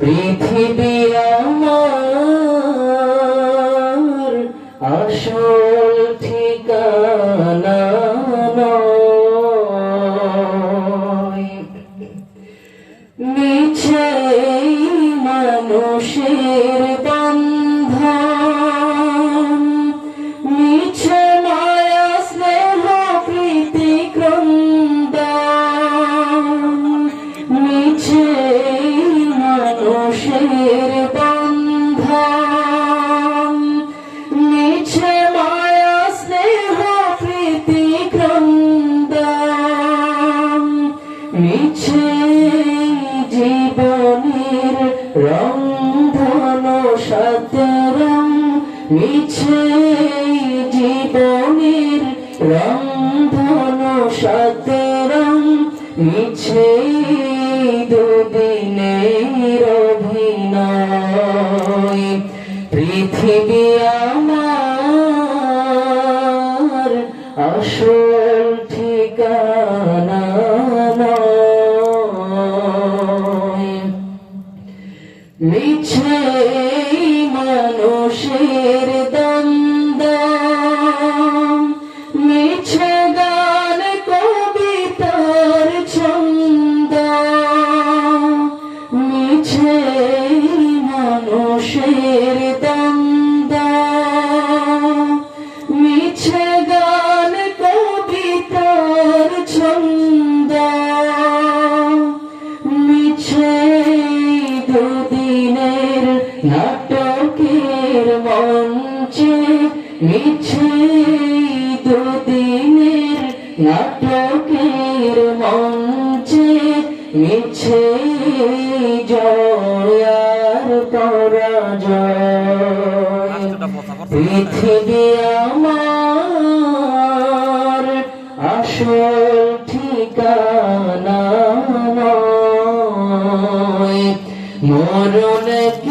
পৃথিবী আমার আসল ঠিকানা। মিছে মানুষের বন্ধন ক্রন্দন মিছে জীবনের রন্ধন সতরং মিছে জীবনের রন্ধন সতরং মিছে দুদিনের অভিনয়। পৃথিবী আমার আসল ঠিকানা। মিছে মানুষের দ্বন্দ্ব মিছে গান কবিতার ছন্দ মিছে মানুষের ছন্দ মিছে দুদিনের নাটকের মঞ্চে মিছে দুদিনের নাটকের মঞ্চে মিছে জয়ার পরাজয়। পৃথিবী আমার আসল ঠিকানা মরণ কি